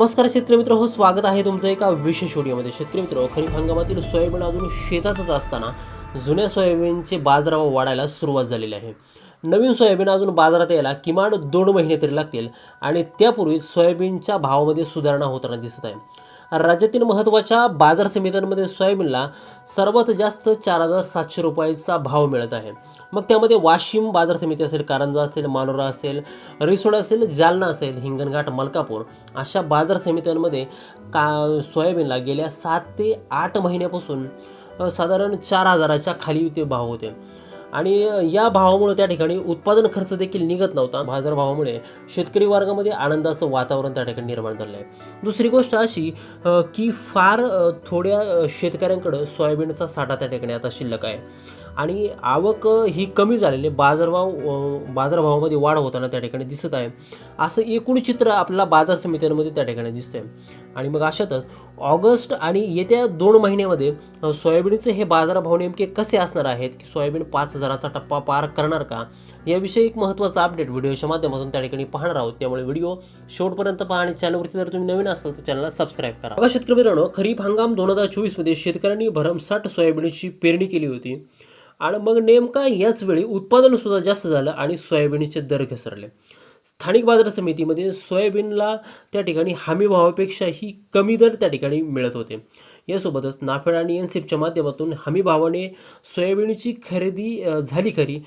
नमस्कार शेतकरी मित्र हो स्वागत आहे तुमचं एका विशेष व्हिडिओमध्ये. शेतकरी मित्र खरीप हंगामातील सोयाबीन अजून शेतातच असताना जुन्या सोयाबीनचे बाजारावर वाढायला सुरुवात झालेली आहे. नवीन सोयाबीन अजून बाजारात यायला किमान दोन महिने तरी लागतील आणि त्यापूर्वी सोयाबीनच्या भावामध्ये सुधारणा होताना दिसत आहे. राज्यातील महत्त्वाच्या बाजार समित्यांमध्ये सोयाबीनला सर्वात जास्त चार हजार सातशे रुपयाचा भाव मिळत आहे. मग त्यामध्ये वाशिम बाजार समिती असेल कारंजा असेल मानोरा असेल रिसोड असेल जालना असेल हिंगणघाट मलकापूर अशा बाजार समित्यांमध्ये का सोयाबीनला गेल्या सात ते आठ महिन्यापासून साधारण चार हजाराच्या खाली ते भाव होते. आणि या भावामुळे त्या ठिकाणी उत्पादन खर्च देखील निघत नव्हता. बाजारभावामुळे शेतकरी वर्गामध्ये आनंदाचं वातावरण त्या ठिकाणी निर्माण झालं आहे. दुसरी गोष्ट अशी की फार थोड्या शेतकऱ्यांकडं सोयाबीनचा साठा त्या ठिकाणी आता शिल्लक आहे. आणि आवक ही कमी झालेली बाजारभाव बाजारभावामध्ये वाढ होताना त्या ठिकाणी दिसत आहे. असं एकूण चित्र आपल्याला बाजार समित्यांमध्ये त्या ठिकाणी दिसतंय. आणि मग अशातच ऑगस्ट आणि येत्या दोन महिन्यामध्ये सोयाबीनचे हे बाजारभाव नेमके कसे असणार आहेत? की सोयाबीन पाच हजाराचा टप्पा पार करणार का? याविषयी एक महत्त्वाचा अपडेट व्हिडिओच्या माध्यमातून त्या ठिकाणी पाहणार आहोत. त्यामुळे व्हिडिओ शेवटपर्यंत पहा आणि चॅनलवरती जर तुम्ही नवीन असाल तर चॅनलला सबस्क्राईब करा. बघा शेतकरी मित्रांनो खरीप हंगाम दोन हजार चोवीसमध्ये शेतकऱ्यांनी भरमसाठ सोयाबीनची पेरणी केली होती. आणि मग नेमका याच वेळी उत्पादनसुद्धा जास्त झालं आणि सोयाबीनचे दर घसरले. स्थानिक बाजार समितीमध्ये सोयाबीनला त्या ठिकाणी हमी भावापेक्षाही कमी दर त्या ठिकाणी मिळत होते. यासोबतच नाफेड आणि एनसेपच्या माध्यमातून हमीभावाने सोयाबीनची खरेदी झाली खरी.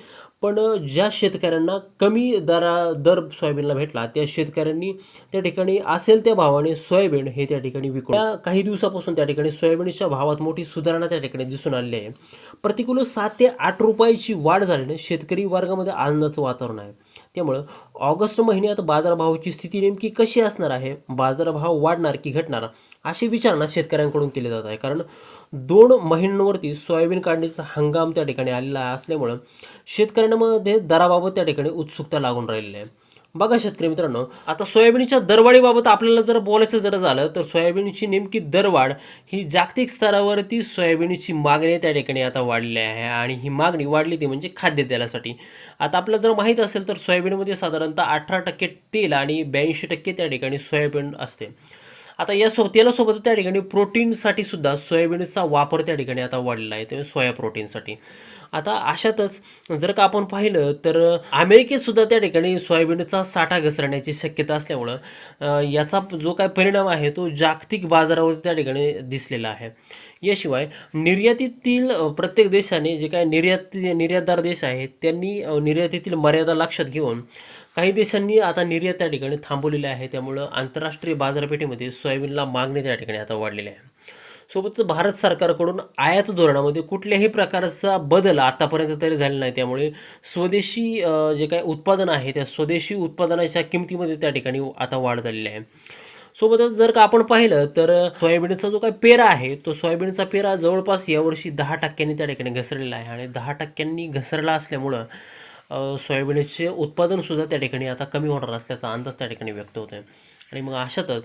पण ज्या शेतकऱ्यांना कमी दरा दर सोयाबीनला भेटला त्या शेतकऱ्यांनी त्या ठिकाणी असेल त्या भावाने सोयाबीन हे त्या ठिकाणी विकून. काही दिवसापासून त्या ठिकाणी सोयाबीनच्या भावात मोठी सुधारणा त्या ठिकाणी दिसून आलेली आहे. प्रतिकूल सात ते आठ रुपयाची वाढ झाल्याने शेतकरी वर्गामध्ये आनंदाचं वातावरण आहे. त्यामुळं ऑगस्ट महिन्यात बाजारभावाची स्थिती नेमकी कशी असणार आहे? बाजारभाव वाढणार की घटणार? अशी विचारणा शेतकऱ्यांकडून केली जात आहे. कारण दोन महिन्यांवरती सोयाबीन काढणीचा हंगाम त्या ठिकाणी आलेला असल्यामुळं शेतकऱ्यांमध्ये दराबाबत त्या ठिकाणी उत्सुकता लागून राहिलेली आहे. बघा शेतकरी मित्रांनो आता सोयाबीनच्या दरवाढीबाबत आपल्याला जर बोलायचं जर झालं तर सोयाबीनची नेमकी दरवाढ ही जागतिक स्तरावरती सोयाबीनची मागणी त्या ठिकाणी आता वाढली आहे आणि ही मागणी वाढली ती म्हणजे खाद्यतेलासाठी आता आपल्याला जर माहीत असेल तर सोयाबीनमध्ये साधारणतः अठरा टक्के तेल आणि ब्याऐंशी टक्के त्या ठिकाणी सोयाबीन असते. आता या सो तेलासोबत त्या ठिकाणी प्रोटीनसाठी सुद्धा सोयाबीनचा वापर त्या ठिकाणी आता वाढलेला आहे ते सोया प्रोटीनसाठी. आता अशातच जर का आपण पाहिलं तर अमेरिकेत सुद्धा त्या ठिकाणी सोयाबीनचा साठा घसरण्याची शक्यता असल्यामुळं याचा जो काय परिणाम आहे तो जागतिक बाजारावर त्या ठिकाणी दिसलेला आहे. याशिवाय निर्यातीतील प्रत्येक देशाने जे काय निर्यात निर्यातदार देश आहेत त्यांनी निर्यातीतील मर्यादा लक्षात घेऊन काही देशांनी आता निर्यात त्या ठिकाणी थांबवलेली आहे त्यामुळं आंतरराष्ट्रीय बाजारपेठेमध्ये सोयाबीनला मागणी त्या ठिकाणी आता वाढलेली आहे. सोबतच भारत सरकारकडून आयात धोरणामध्ये कुठल्याही प्रकारचा बदल आतापर्यंत तरी झालेला नाही. त्यामुळे स्वदेशी जे काही उत्पादन आहे त्या स्वदेशी उत्पादनाच्या किमतीमध्ये त्या ठिकाणी आता वाढ झालेली आहे. सोबतच जर का आपण पाहिलं तर सोयाबीनचा जो काही पेरा आहे तो सोयाबीनचा पेरा जवळपास यावर्षी दहा टक्क्यांनी त्या ठिकाणी घसरलेला आहे आणि दहा टक्क्यांनी घसरला असल्यामुळं सोयाबीनचे उत्पादनसुद्धा त्या ठिकाणी आता कमी होणार असल्याचा अंदाज त्या ठिकाणी व्यक्त होतो आहे आणि मग अशातच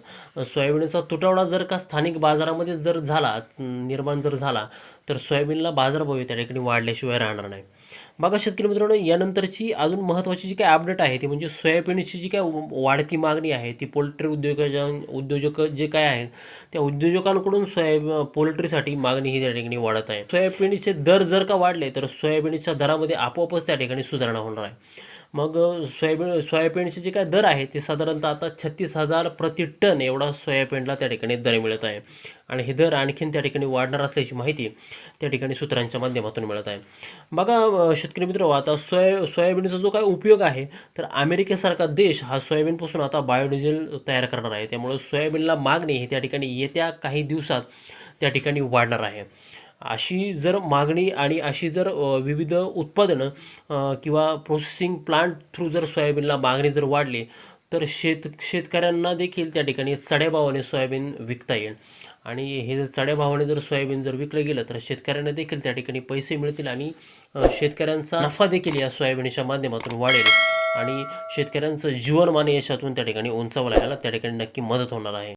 सोयाबीनचा तुटवडा जर का स्थानिक बाजारामध्ये जर झाला निर्माण जर झाला तर सोयाबीनला बाजारभाव त्या ठिकाणी वाढल्याशिवाय राहणार नाही. बघा शेतकरी मित्रांनो यानंतरची अजून महत्त्वाची जी काय अपडेट आहे ती म्हणजे सोयाबीनची जी काय वाढती मागणी आहे ती पोल्ट्री उद्योगाच्या उद्योजक जे काय आहेत त्या उद्योजकांकडून सोयाबीन पोल्ट्रीसाठी मागणी ही त्या ठिकाणी वाढत आहे. सोयाबीनचे दर जर का वाढले तर सोयाबीनच्या दरामध्ये आपोआपच त्या ठिकाणी सुधारणा होणार आहे. मग सोयाबीन सोयाबीनचे जे काय दर आहे ते साधारणतः आता छत्तीस हजार प्रति टन एवढा सोयाबीनला त्या ठिकाणी दर मिळत आहे. आणि हे दर आणखीन त्या ठिकाणी वाढणार असल्याची माहिती त्या ठिकाणी सूत्रांच्या माध्यमातून मिळत आहे. बघा शेतकरी मित्र हो, आता सोया सोयाबीनचा जो काय उपयोग आहे तर अमेरिकेसारखा देश हा सोयाबीनपासून आता बायोडिझेल तयार करणार आहे. त्यामुळे सोयाबीनला मागणी ही त्या ठिकाणी येत्या काही दिवसात त्या ठिकाणी वाढणार आहे. अशी जर मागणी आणि अशी जर विविध उत्पादनं किंवा प्रोसेसिंग प्लांट थ्रू जर सोयाबीनला मागणी जर वाढली तर शेत शेतकऱ्यांना देखील त्या ठिकाणी चढ्या भावाने सोयाबीन विकता येईल. आणि हे जर चढ्या भावाने जर सोयाबीन जर विकलं गेलं तर शेतकऱ्यांना देखील त्या ठिकाणी पैसे मिळतील आणि शेतकऱ्यांचा नफा देखील या सोयाबीनच्या माध्यमातून वाढेल. आणि शेतकऱ्यांचं जीवनमान यशातून त्या ठिकाणी उंचावलं लागायला त्या ठिकाणी नक्की मदत होणार आहे.